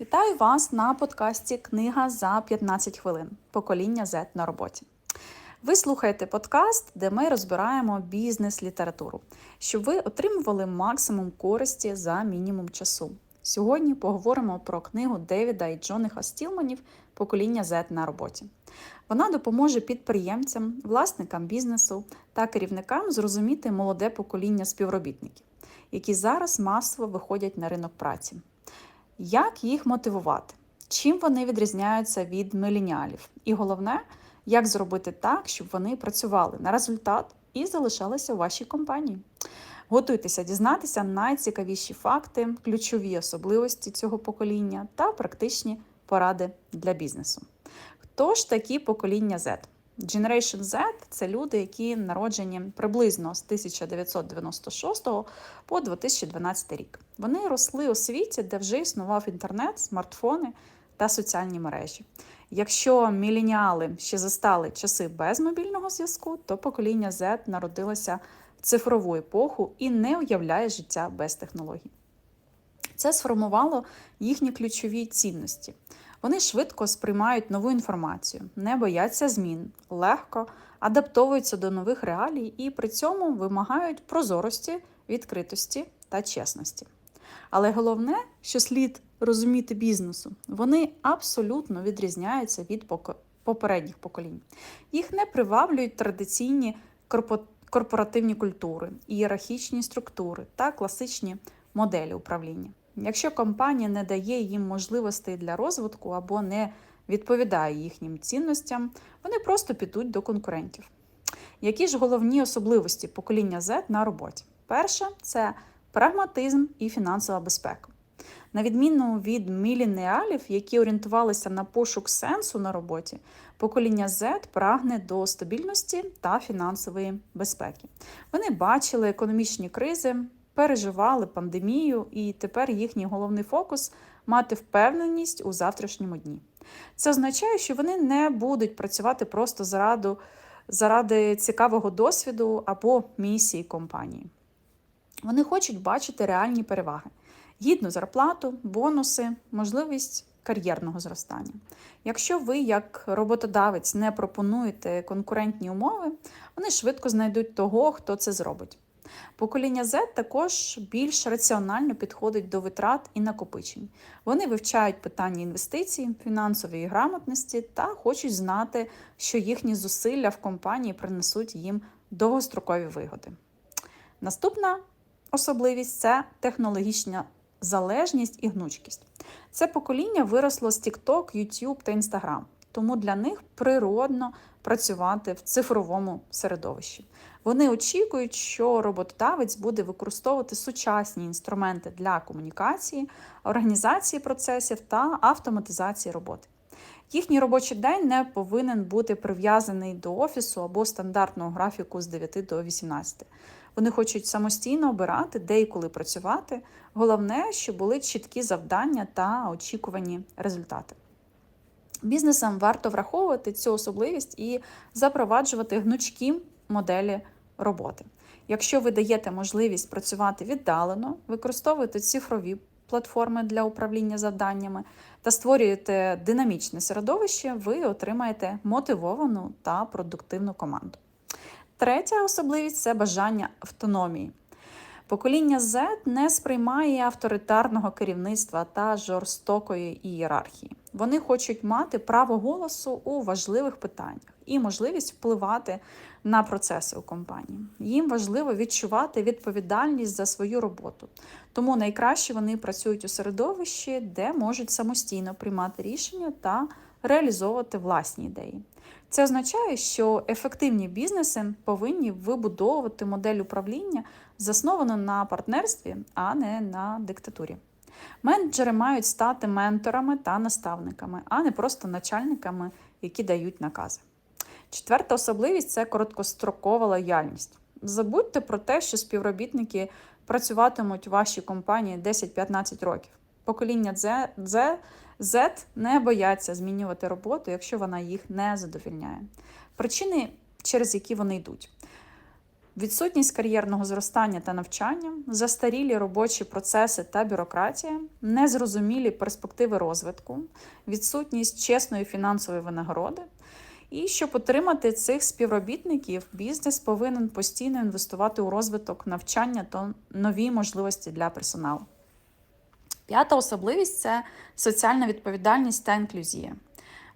Вітаю вас на подкасті Книга за 15 хвилин. Покоління Z на роботі. Ви слухаєте подкаст, де ми розбираємо бізнес-літературу, щоб ви отримували максимум користі за мінімум часу. Сьогодні поговоримо про книгу Девіда і Джониха Стілманів Покоління Z на роботі. Вона допоможе підприємцям, власникам бізнесу та керівникам зрозуміти молоде покоління співробітників, які зараз масово виходять на ринок праці. Як їх мотивувати? Чим вони відрізняються від міленіалів? І головне, як зробити так, щоб вони працювали на результат і залишалися у вашій компанії. Готуйтеся дізнатися найцікавіші факти, ключові особливості цього покоління та практичні поради для бізнесу. Хто ж такі покоління Z? Generation Z – це люди, які народжені приблизно з 1996 по 2012 рік. Вони росли у світі, де вже існував інтернет, смартфони та соціальні мережі. Якщо міленіали ще застали часи без мобільного зв'язку, то покоління Z народилося в цифрову епоху і не уявляє життя без технологій. Це сформувало їхні ключові цінності. Вони швидко сприймають нову інформацію, не бояться змін, легко адаптовуються до нових реалій і при цьому вимагають прозорості, відкритості та чесності. Але головне, що слід розуміти бізнесу, вони абсолютно відрізняються від попередніх поколінь. Їх не приваблюють традиційні корпоративні культури, ієрархічні структури та класичні моделі управління. Якщо компанія не дає їм можливостей для розвитку або не відповідає їхнім цінностям, вони просто підуть до конкурентів. Які ж головні особливості покоління Z на роботі? Перше це прагматизм і фінансова безпека. На відміну від міленіалів, які орієнтувалися на пошук сенсу на роботі, покоління Z прагне до стабільності та фінансової безпеки. Вони бачили економічні кризи, переживали пандемію, і тепер їхній головний фокус мати впевненість у завтрашньому дні. Це означає, що вони не будуть працювати просто заради, заради цікавого досвіду або місії компанії. Вони хочуть бачити реальні переваги, гідну зарплату, бонуси, можливість кар'єрного зростання. Якщо ви, як роботодавець, не пропонуєте конкурентні умови, вони швидко знайдуть того, хто це зробить. Покоління Z також більш раціонально підходить до витрат і накопичень. Вони вивчають питання інвестицій, фінансової грамотності та хочуть знати, що їхні зусилля в компанії принесуть їм довгострокові вигоди. Наступна особливість це технологічна залежність і гнучкість. Це покоління виросло з TikTok, YouTube та Instagram, тому для них природно працювати в цифровому середовищі. Вони очікують, що роботодавець буде використовувати сучасні інструменти для комунікації, організації процесів та автоматизації роботи. Їхній робочий день не повинен бути прив'язаний до офісу або стандартного графіку з 9 до 18. Вони хочуть самостійно обирати, де і коли працювати. Головне, щоб були чіткі завдання та очікувані результати. Бізнесам варто враховувати цю особливість і запроваджувати гнучкі моделі роботи. Якщо ви даєте можливість працювати віддалено, використовуєте цифрові платформи для управління завданнями та створюєте динамічне середовище, ви отримаєте мотивовану та продуктивну команду. Третя особливість це бажання автономії. Покоління Z не сприймає авторитарного керівництва та жорстокої ієрархії. Вони хочуть мати право голосу у важливих питаннях і можливість впливати на процеси у компанії. Їм важливо відчувати відповідальність за свою роботу. Тому найкраще вони працюють у середовищі, де можуть самостійно приймати рішення та реалізовувати власні ідеї. Це означає, що ефективні бізнеси повинні вибудовувати модель управління, засновану на партнерстві, а не на диктатурі. Менеджери мають стати менторами та наставниками, а не просто начальниками, які дають накази. Четверта особливість це короткострокова лояльність. Забудьте про те, що співробітники працюватимуть у вашій компанії 10-15 років. Покоління Z, Z, не бояться змінювати роботу, якщо вона їх не задовільняє. Причини, через які вони йдуть. Відсутність кар'єрного зростання та навчання, застарілі робочі процеси та бюрократія, незрозумілі перспективи розвитку, відсутність чесної фінансової винагороди. І щоб отримати цих співробітників, бізнес повинен постійно інвестувати у розвиток навчання та нові можливості для персоналу. П'ята особливість це соціальна відповідальність та інклюзія.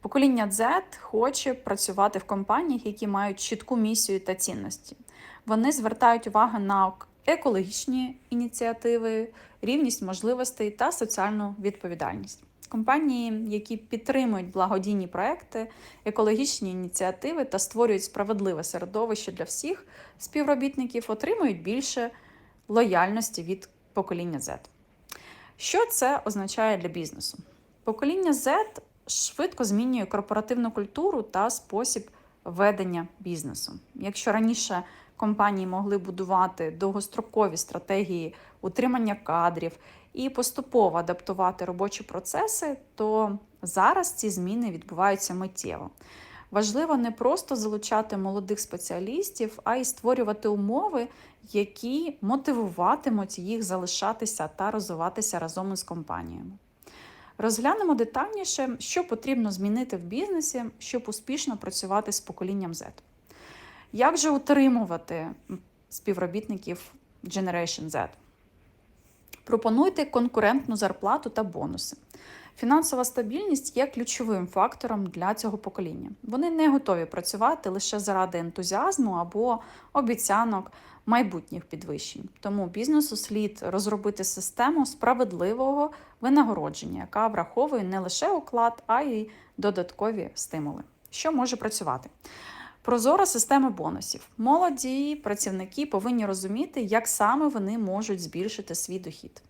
Покоління Z хоче працювати в компаніях, які мають чітку місію та цінності. Вони звертають увагу на екологічні ініціативи, рівність можливостей та соціальну відповідальність. Компанії, які підтримують благодійні проекти, екологічні ініціативи та створюють справедливе середовище для всіх співробітників, отримують більше лояльності від покоління Z. Що це означає для бізнесу? Покоління Z швидко змінює корпоративну культуру та спосіб ведення бізнесу. Якщо раніше компанії могли будувати довгострокові стратегії утримання кадрів і поступово адаптувати робочі процеси, то зараз ці зміни відбуваються миттєво. Важливо не просто залучати молодих спеціалістів, а й створювати умови, які мотивуватимуть їх залишатися та розвиватися разом із компаніями. Розглянемо детальніше, що потрібно змінити в бізнесі, щоб успішно працювати з поколінням Z. Як же утримувати співробітників Generation Z? Пропонуйте конкурентну зарплату та бонуси. Фінансова стабільність є ключовим фактором для цього покоління. Вони не готові працювати лише заради ентузіазму або обіцянок майбутніх підвищень. Тому бізнесу слід розробити систему справедливого винагородження, яка враховує не лише уклад, а й додаткові стимули. Що може працювати? Прозора система бонусів. Молоді працівники повинні розуміти, як саме вони можуть збільшити свій дохід.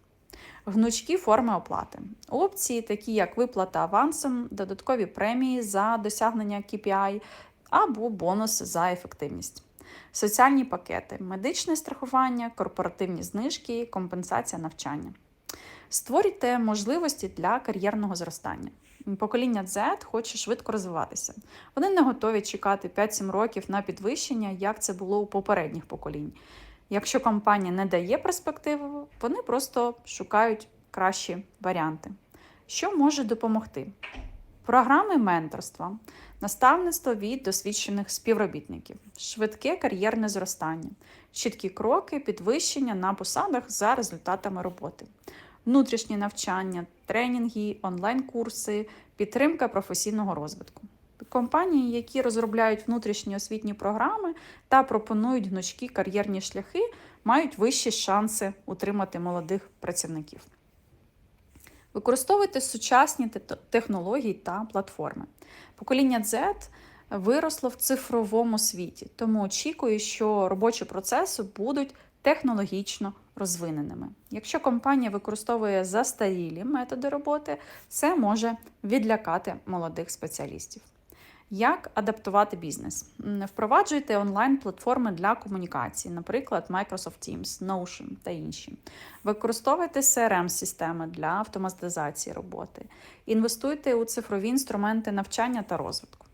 Гнучкі форми оплати. Опції, такі як виплата авансом, додаткові премії за досягнення KPI або бонуси за ефективність. Соціальні пакети, медичне страхування, корпоративні знижки, компенсація навчання. Створюйте можливості для кар'єрного зростання. Покоління Z хоче швидко розвиватися. Вони не готові чекати 5-7 років на підвищення, як це було у попередніх поколінь. Якщо компанія не дає перспективу, вони просто шукають кращі варіанти. Що може допомогти? Програми менторства, наставництво від досвідчених співробітників, швидке кар'єрне зростання, чіткі кроки, підвищення на посадах за результатами роботи, внутрішнє навчання, тренінги, онлайн-курси, підтримка професійного розвитку. Компанії, які розробляють внутрішні освітні програми та пропонують гнучкі кар'єрні шляхи, мають вищі шанси утримати молодих працівників. Використовуйте сучасні технології та платформи. Покоління Z виросло в цифровому світі, тому очікую, що робочі процеси будуть технологічно розвиненими. Якщо компанія використовує застарілі методи роботи, це може відлякати молодих спеціалістів. Як адаптувати бізнес? Впроваджуйте онлайн-платформи для комунікації, наприклад, Microsoft Teams, Notion та інші. Використовуйте crm системи для автоматизації роботи. Інвестуйте у цифрові інструменти навчання та розвитку.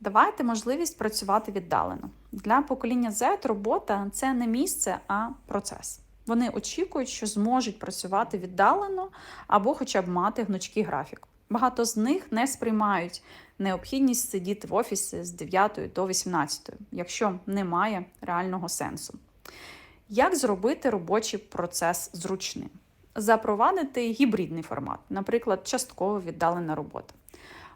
Давайте можливість працювати віддалено. Для покоління Z робота це не місце, а процес. Вони очікують, що зможуть працювати віддалено або хоча б мати гнучкий графік. Багато з них не сприймають необхідність сидіти в офісі з 9 до 18, якщо немає реального сенсу. Як зробити робочий процес зручним? Запровадити гібридний формат, наприклад, частково віддалена робота.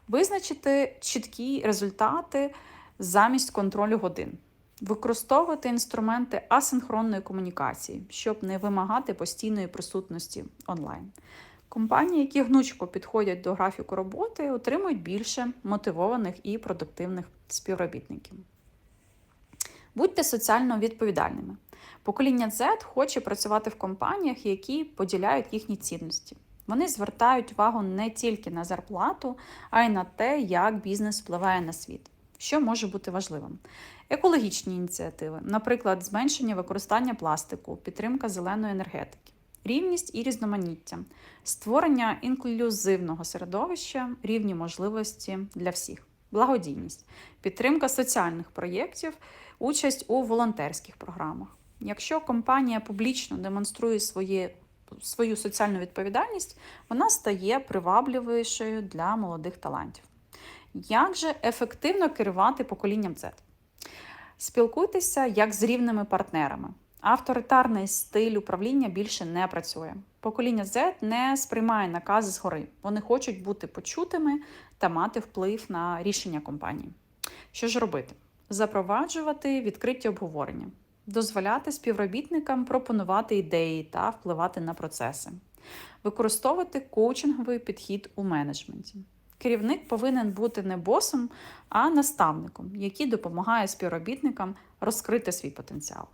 Визначити чіткі результати замість контролю годин. Використовувати інструменти асинхронної комунікації, щоб не вимагати постійної присутності онлайн. Компанії, які гнучко підходять до графіку роботи, отримують більше мотивованих і продуктивних співробітників. Будьте соціально відповідальними. Покоління Z хоче працювати в компаніях, які поділяють їхні цінності. Вони звертають увагу не тільки на зарплату, а й на те, як бізнес впливає на світ, що може бути важливим. Екологічні ініціативи, наприклад, зменшення використання пластику, підтримка зеленої енергетики рівність і різноманіття, створення інклюзивного середовища, рівні можливості для всіх. благодійність, підтримка соціальних проєктів, участь у волонтерських програмах. Якщо компанія публічно демонструє своє, свою соціальну відповідальність, вона стає привабливішою для молодих талантів. Як же ефективно керувати поколінням Z? Спілкуйтеся як з рівними партнерами. Авторитарний стиль управління більше не працює. Покоління Z не сприймає накази згори. Вони хочуть бути почутими та мати вплив на рішення компанії. Що ж робити? Запроваджувати відкриті обговорення, дозволяти співробітникам пропонувати ідеї та впливати на процеси, використовувати коучинговий підхід у менеджменті. Керівник повинен бути не босом, а наставником, який допомагає співробітникам розкрити свій потенціал.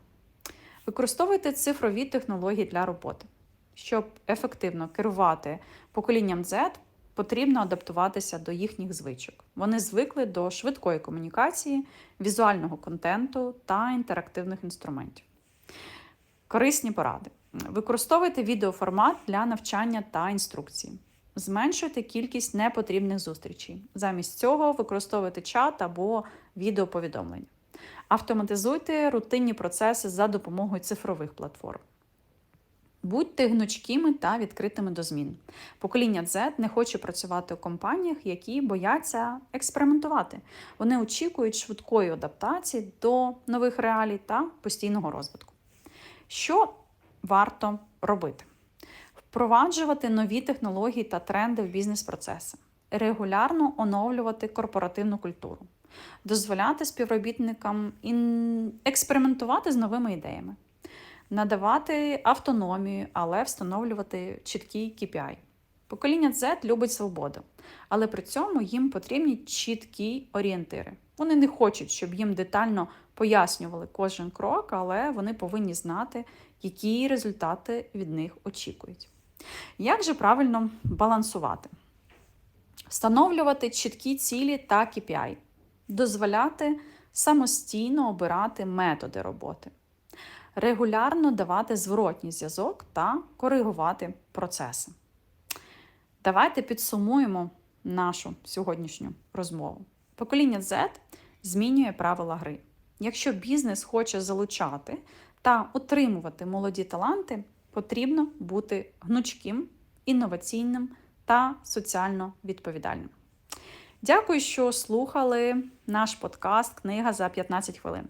Використовуйте цифрові технології для роботи. Щоб ефективно керувати поколінням Z, потрібно адаптуватися до їхніх звичок. Вони звикли до швидкої комунікації, візуального контенту та інтерактивних інструментів. Корисні поради. Використовуйте відеоформат для навчання та інструкції. Зменшуйте кількість непотрібних зустрічей. Замість цього використовуйте чат або відеоповідомлення. Автоматизуйте рутинні процеси за допомогою цифрових платформ. Будьте гнучкими та відкритими до змін. Покоління Z не хоче працювати у компаніях, які бояться експериментувати. Вони очікують швидкої адаптації до нових реалій та постійного розвитку. Що варто робити? Впроваджувати нові технології та тренди в бізнес-процеси, регулярно оновлювати корпоративну культуру, дозволяти співробітникам експериментувати з новими ідеями, надавати автономію, але встановлювати чіткі KPI. Покоління Z любить свободу, але при цьому їм потрібні чіткі орієнтири. Вони не хочуть, щоб їм детально пояснювали кожен крок, але вони повинні знати, які результати від них очікують. Як же правильно балансувати? Встановлювати чіткі цілі та KPI, дозволяти самостійно обирати методи роботи, регулярно давати зворотній зв'язок та коригувати процеси. Давайте підсумуємо нашу сьогоднішню розмову. Покоління Z змінює правила гри. Якщо бізнес хоче залучати та утримувати молоді таланти, потрібно бути гнучким, інноваційним та соціально відповідальним. Дякую, що слухали наш подкаст Книга за 15 хвилин.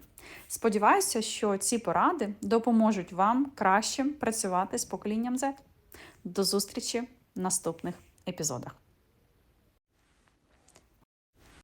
Сподіваюся, що ці поради допоможуть вам краще працювати з поколінням Z. До зустрічі в наступних епізодах.